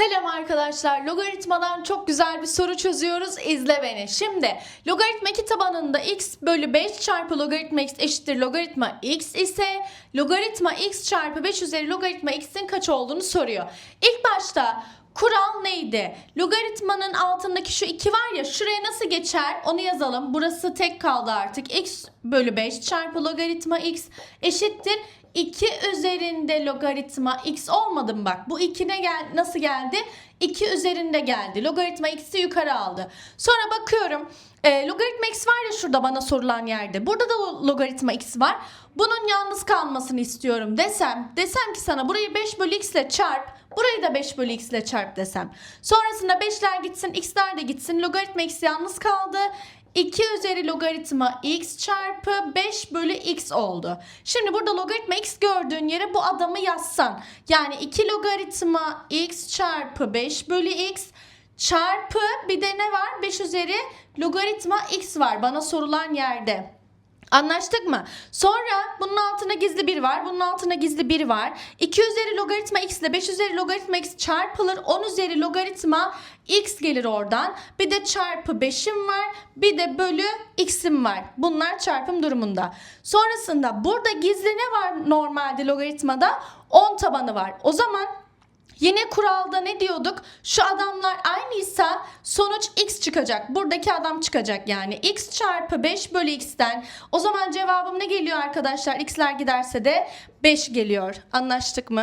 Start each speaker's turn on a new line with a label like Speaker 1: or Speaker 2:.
Speaker 1: Selam arkadaşlar. Logaritmadan çok güzel bir soru çözüyoruz. İzle beni. Şimdi logaritma 2 tabanında x bölü 5 çarpı logaritma x eşittir logaritma x ise logaritma x çarpı 5 üzeri logaritma x'in kaç olduğunu soruyor. İlk başta kural neydi? Logaritmanın altındaki şu 2 var ya şuraya nasıl geçer onu yazalım. Burası tek kaldı artık. x bölü 5 çarpı logaritma x eşittir 2 üzerinde logaritma x olmadı mı bak? Bu 2 ne gel nasıl geldi? 2 üzerinde geldi. Logaritma x'i yukarı aldı. Sonra bakıyorum. E, logaritma x var ya şurada bana sorulan yerde. Burada da logaritma x var. Bunun yalnız kalmasını istiyorum desem. Desem ki sana burayı 5 bölü x ile çarp. Burayı da 5 bölü x ile çarp desem. Sonrasında 5'ler gitsin x'ler de gitsin. Logaritma x yalnız kaldı. 2 üzeri logaritma x çarpı 5 bölü x oldu. Şimdi burada logaritma x gördüğün yere bu adamı yazsan. Yani 2 logaritma x çarpı 5 bölü x çarpı bir de ne var? 5 üzeri logaritma x var bana sorulan yerde. Anlaştık mı? Sonra bunun altına gizli bir var. Bunun altına gizli bir var. 2 üzeri logaritma x ile 5 üzeri logaritma x çarpılır. 10 üzeri logaritma x gelir oradan. Bir de çarpı 5'im var. Bir de bölü x'im var. Bunlar çarpım durumunda. Sonrasında burada gizli ne var normalde logaritmada? 10 tabanı var. O zaman Yine kuralda ne diyorduk? Şu adamlar aynıysa sonuç x çıkacak. Buradaki adam çıkacak yani. x çarpı 5 bölü x'ten. O zaman cevabım ne geliyor arkadaşlar? x'ler giderse de 5 geliyor. Anlaştık mı?